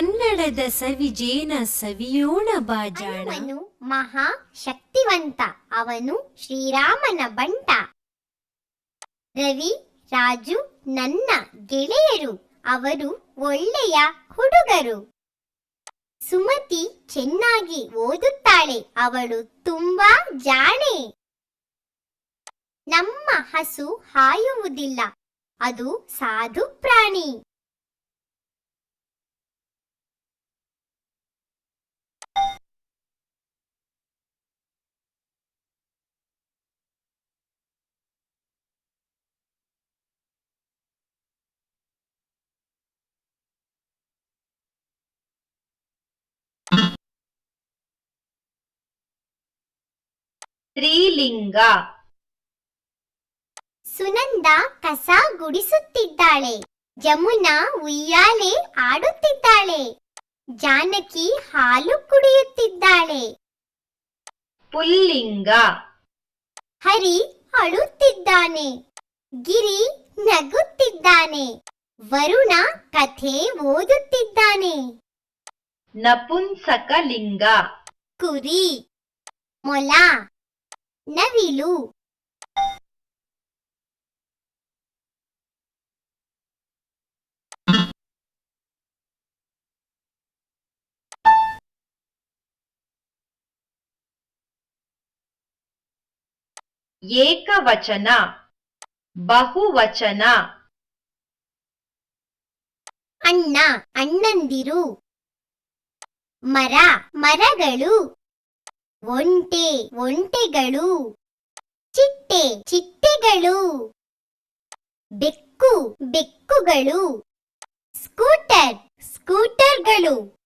ಜೇನುಮೇಳದ ಸವಿಜೇನ ಸವಿಯೋಣ ಬಾಜಾಣ. ಹನುಮನು ಮಹಾ ಶಕ್ತಿವಂತ ಅವನು ಶ್ರೀರಾಮನ ಬಂಟ. ರವಿ ರಾಜು ನನ್ನ ಗೆಳೆಯರು. ಅವರು ಒಳ್ಳೆಯ ಹುಡುಗರು. ಸುಮತಿ ಚೆನ್ನಾಗಿ ಓದುತ್ತಾಳೆ. ಅವಳು ತುಂಬಾ ಜಾಣೆ. ನಮ್ಮ ಹಸು ಹಾಯುವುದಿಲ್ಲ. ಅದು ಸಾಧು ಪ್ರಾಣಿ. ಸ್ತ್ರೀಲಿಂಗ. ಸುನಂದ ಕಸ ಗುಡಿಸುತ್ತಿದ್ದಾಳೆ. ಜಮುನಾ ಉಯ್ಯಾಲೆ ಆಡುತ್ತಿದ್ದಾಳೆ. ಜಾನಕಿ ಹಾಲು ಕುಡಿಯುತ್ತಿದ್ದಾಳೆ. ಪುಲ್ಲಿಂಗ. ಹರಿ ಅಳುತ್ತಿದ್ದಾನೆ. ಗಿರಿ ನಗುತ್ತಿದ್ದಾನೆ. ವರುಣ ಕಥೆ ಓದುತ್ತಿದ್ದಾನೆ. ನಪುಂಸಕಲಿಂಗ. ಕುರಿ ಮೊಲ. ನವಿಲು. ಏಕವಚನ ಬಹುವಚನ. ಅಣ್ಣ ಅಣ್ಣಂದಿರು. ಮರ ಮರಗಳು. ಒಂಟೆ ಒಂಟೆಗಳು. ಚಿಟ್ಟೆ ಚಿಟ್ಟೆಗಳು. ಬೆಕ್ಕು ಬೆಕ್ಕುಗಳು. ಸ್ಕೂಟರ್ ಸ್ಕೂಟರ್ಗಳು.